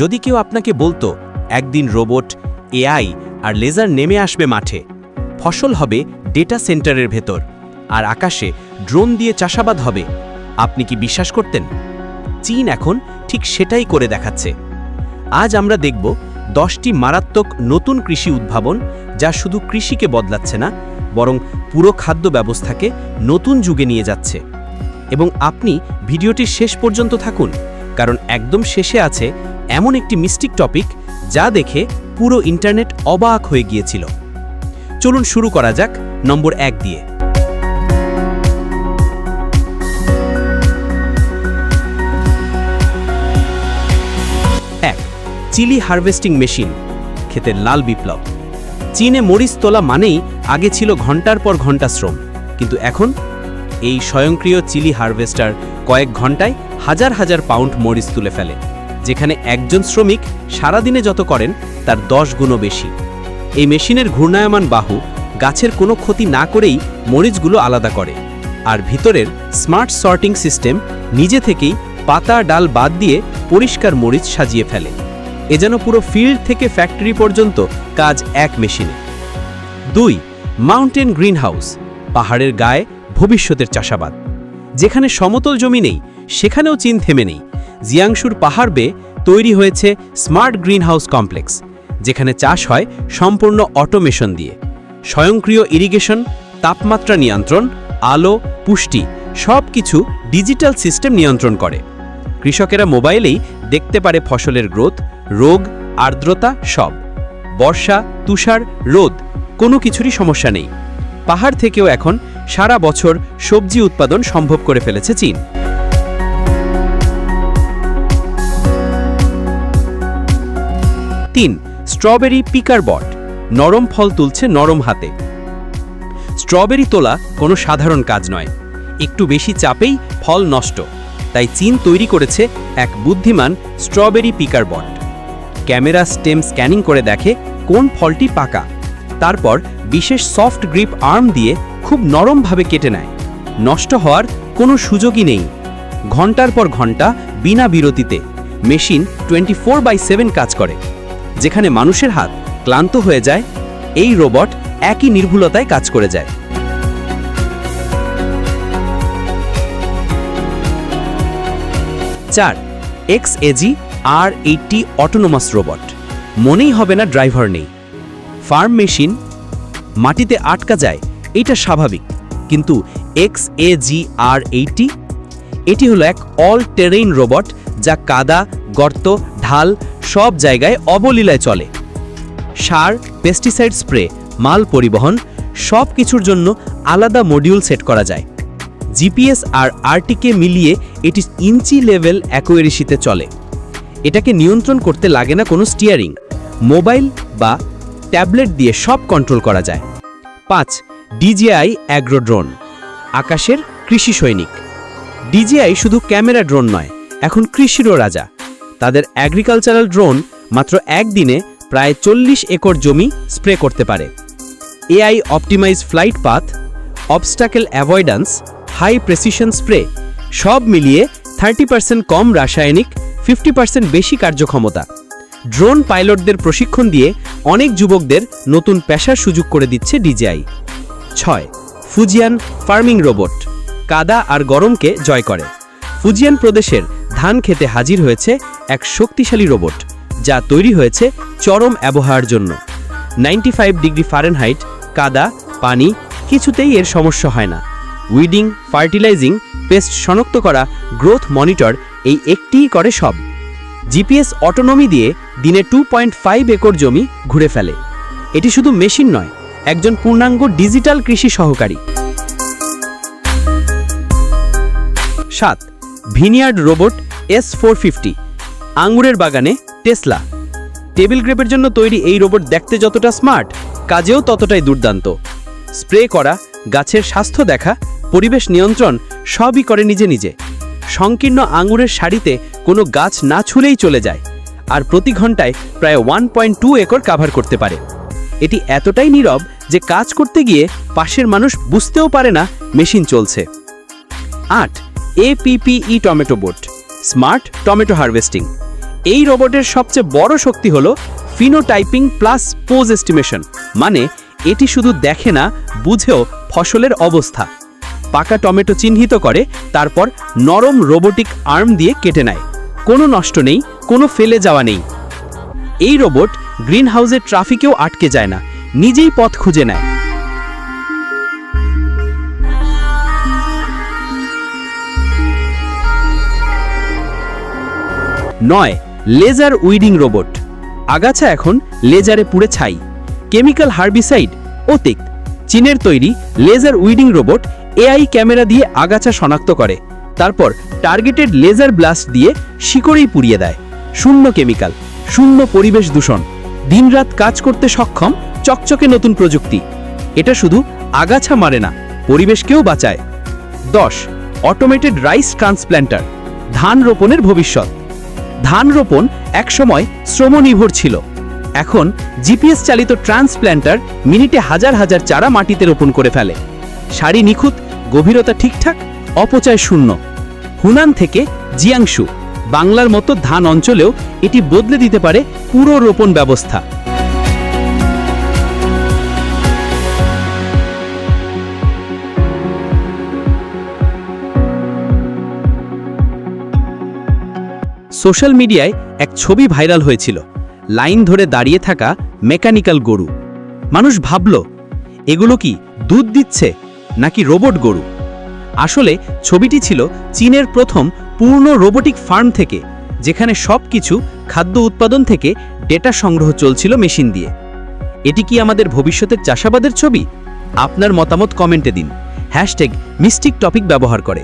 যদি কেউ আপনাকে বলতো, একদিন রোবট, এআই আর লেজার নেমে আসবে মাঠে। ফসল হবে ডেটা সেন্টারের ভেতর, আর আকাশে ড্রোন দিয়ে চাষাবাদ হবে। আপনি কি বিশ্বাস করতেন? চীন এখন ঠিক সেটাই করে দেখাচ্ছে। আজ আমরা দেখব দশটি মারাত্মক নতুন কৃষি উদ্ভাবন যা শুধু কৃষিকে বদলাচ্ছে না, বরং পুরো খাদ্য ব্যবস্থাকে নতুন যুগে নিয়ে যাচ্ছে। এবং আপনি ভিডিওটির শেষ পর্যন্ত থাকুন, কারণ একদম শেষে আছে এমন একটি মিস্টিক টপিক যা দেখে পুরো ইন্টারনেট অবাক হয়ে গিয়েছিল। চলুন শুরু করা যাক নম্বর এক দিয়ে। এক, চিলি হারভেস্টিং মেশিন ক্ষেতের লাল বিপ্লব। চীনে মরিচ তোলা মানেই আগে ছিল ঘণ্টার পর ঘণ্টা শ্রম, কিন্তু এখন এই স্বয়ংক্রিয় চিলি হারভেস্টার কয়েক ঘন্টায় হাজার হাজার পাউন্ড মরিচ তুলে ফেলে। যেখানে একজন শ্রমিক সারাদিনে যত করেন, তার দশ গুণও বেশি। এই মেশিনের ঘূর্ণায়মান বাহু গাছের কোনো ক্ষতি না করেই মরিচগুলো আলাদা করে। আর ভিতরের স্মার্ট সর্টিং সিস্টেম নিজে থেকেই পাতা, ডাল বাদ দিয়ে পরিষ্কার মরিচ সাজিয়ে ফেলে। এ যেন পুরো ফিল্ড থেকে ফ্যাক্টরি পর্যন্ত কাজ এক মেশিনে। দুই, মাউন্টেন গ্রিনহাউস, পাহাড়ের গায়ে ভবিষ্যতের চাষাবাদ। যেখানে সমতল জমি নেই, সেখানেও চীন থেমে নেই। জিয়াংশুর পাহাড় বেয়ে তৈরি হয়েছে স্মার্ট গ্রিনহাউস কমপ্লেক্স, যেখানে চাষ হয় সম্পূর্ণ অটোমেশন দিয়ে। স্বয়ংক্রিয় ইরিগেশন, তাপমাত্রা নিয়ন্ত্রণ, আলো, পুষ্টি সব কিছু ডিজিটাল সিস্টেম নিয়ন্ত্রণ করে। কৃষকেরা মোবাইলেই দেখতে পারে ফসলের গ্রোথ, রোগ, আর্দ্রতা সব। বর্ষা, তুষার, রোদ, কোনো কিছুরই সমস্যা নেই। পাহাড় থেকেও এখন সারা বছর সবজি উৎপাদন সম্ভব করে ফেলেছে চীন। তিন, স্ট্রবেরি পিকার বট। নরম ফল তুলছে নরম হাতে। স্ট্রবেরি তোলা কোনো সাধারণ কাজ নয়। একটু বেশি চাপেই ফল নষ্ট। তাই চীন তৈরি করেছে এক বুদ্ধিমান strawberry picker bot. Camera stem scanning করে দেখে কোন ফলটি পাকা। তারপর বিশেষ সফট গ্রিপ আর্ম দিয়ে খুব নরমভাবে কেটে নেয়। নষ্ট হওয়ার কোনো সুযোগই নেই। ঘণ্টার পর ঘণ্টা বিনা বিরতিতে। Machine twenty four by seven কাজ করে। যেখানে মানুষের হাত ক্লান্ত হয়ে যায়, এই রোবট একই নির্ভুলতায় কাজ করে যায়। চার, X AG R eighty autonomous robot মনেই হবে না ড্রাইভার নেই। ফার্ম মেশিন মাটিতে আটকা যায়, এটা স্বাভাবিক। কিন্তু এক্স এ জি আর এইটটি এটি হলো এক অল টেরেইন রোবট যা কাদা, গর্ত, ঢাল সব জায়গায় অবলীলায় চলে। সার পেস্টিসাইড স্প্রে মাল পরিবহন সব কিছুর জন্য আলাদা মডিউল সেট করা যায়। জিপিএস আর আরটিকে মিলিয়ে এটি ইঞ্চি লেভেল অ্যাকোয়ারিসিতে চলে। এটাকে নিয়ন্ত্রণ করতে লাগে না কোনো স্টিয়ারিং মোবাইল বা ট্যাবলেট দিয়ে সব কন্ট্রোল করা যায়। পাঁচ ডিজিআই অ্যাগ্রো ড্রোন আকাশের কৃষি সৈনিক। ডিজিআই শুধু ক্যামেরা ড্রোন নয় এখন কৃষিরও রাজা। তাদের অ্যাগ্রিকালচারাল ড্রোন মাত্র একদিনে প্রায় চল্লিশ একর জমি স্প্রে করতে পারে। AI optimise flight path obstacle avoidance high precision spray সব মিলিয়ে থার্টি পার্সেন্ট কম রাসায়নিক ফিফটি পার্সেন্ট বেশি কার্যক্ষমতা। ড্রোন পাইলটদের প্রশিক্ষণ দিয়ে অনেক যুবকদের নতুন পেশার সুযোগ করে দিচ্ছে ডিজিআই ছয় ফুজিয়ান ফার্মিং রোবট কাদা আর গরমকে জয় করে। ফুজিয়ান প্রদেশের ধান খেতে হাজির হয়েছে এক শক্তিশালী রোবট, যা তৈরি হয়েছে চরম ব্যবহার জন্য। নাইনটি ফাইভ ডিগ্রি ফারেনহাইট, কাদা, পানি, কিছুতেই এর সমস্যা হয় না। উইডিং, ফার্টিলাইজিং, পেস্ট শনাক্ত করা, গ্রোথ মনিটর এই একটিই করে সব। জিপিএস অটোনমি দিয়ে দিনে টু পয়েন্ট ফাইভ একর জমি ঘুরে ফেলে। এটি শুধু মেশিন নয়, একজন পূর্ণাঙ্গ ডিজিটাল কৃষি সহকারী। সাত, vineyard robot S four fifty আঙ্গুরের বাগানে টেসলা। টেবিল গ্রেপের জন্য তৈরি এই রোবট দেখতে যতটা স্মার্ট, কাজেও ততটাই দুর্দান্ত। স্প্রে করা, গাছের স্বাস্থ্য দেখা, পরিবেশ নিয়ন্ত্রণ সবই করে নিজে নিজে। সংকীর্ণ আঙুরের সারিতে কোনো গাছ না ছুলেই চলে যায়, আর প্রতি ঘন্টায় প্রায় one point two acre cover করতে পারে। এটি এতটাই নীরব যে কাজ করতে গিয়ে পাশের মানুষ বুঝতেও পারে না মেশিন চলছে। আট এপিপিই tomato bot smart tomato harvesting. এই রোবটের সবচেয়ে বড় শক্তি হল ফিনোটাইপিং প্লাস পোজ এস্টিমেশন। মানে এটি শুধু দেখে না, বুঝেও ফসলের অবস্থা। পাকা টমেটো চিহ্নিত করে, তারপর নরম রোবোটিক আর্ম দিয়ে কেটে নেয়। কোনো নষ্ট নেই, কোনো ফেলে যাওয়া নেই। এই রোবট গ্রিন হাউসের ট্রাফিকেও আটকে যায় না, নিজেই পথ খুঁজে নেয়। নয় লেজার উইডিং রোবট আগাছা এখন লেজারে পুড়ে ছাই। কেমিক্যাল হার্বিসাইড ও তিক চীনের তৈরি laser weeding robot AI camera দিয়ে আগাছা শনাক্ত করে। তারপর টার্গেটেড লেজার ব্লাস্ট দিয়ে শিকড়েই পুড়িয়ে দেয়। শূন্য কেমিক্যাল শূন্য পরিবেশ দূষণ। দিনরাত কাজ করতে সক্ষম, চকচকে নতুন প্রযুক্তি। এটা শুধু আগাছা মারে না, পরিবেশকেও বাঁচায়। দশ অটোমেটেড রাইস ট্রান্সপ্ল্যান্টার ধান রোপণের ভবিষ্যৎ। ধান রোপণ একসময় শ্রমনির্ভর ছিল। এখন জিপিএস চালিত ট্রান্সপ্ল্যান্টার মিনিটে হাজার হাজার চারা মাটিতে রোপণ করে ফেলে। সারি নিখুঁত, গভীরতা ঠিকঠাক, অপচয় শূন্য। হুনান থেকে জিয়াংশু, বাংলার মতো ধান অঞ্চলেও এটি বদলে দিতে পারে পুরো রোপণ ব্যবস্থা। সোশ্যাল মিডিয়ায় এক ছবি ভাইরাল হয়েছিল, লাইন ধরে দাঁড়িয়ে থাকা মেকানিক্যাল গরু। মানুষ ভাবল, এগুলো কি দুধ দিচ্ছে নাকি রোবট গরু? আসলে ছবিটি ছিল চীনের প্রথম পূর্ণ রোবোটিক ফার্ম থেকে, যেখানে সব কিছু খাদ্য উৎপাদন থেকে ডেটা সংগ্রহ চলছিল মেশিন দিয়ে। এটি কি আমাদের ভবিষ্যতের চাষাবাদের ছবি? আপনার মতামত কমেন্টে দিন। হ্যাশট্যাগ মিস্টিক টপিক ব্যবহার করে।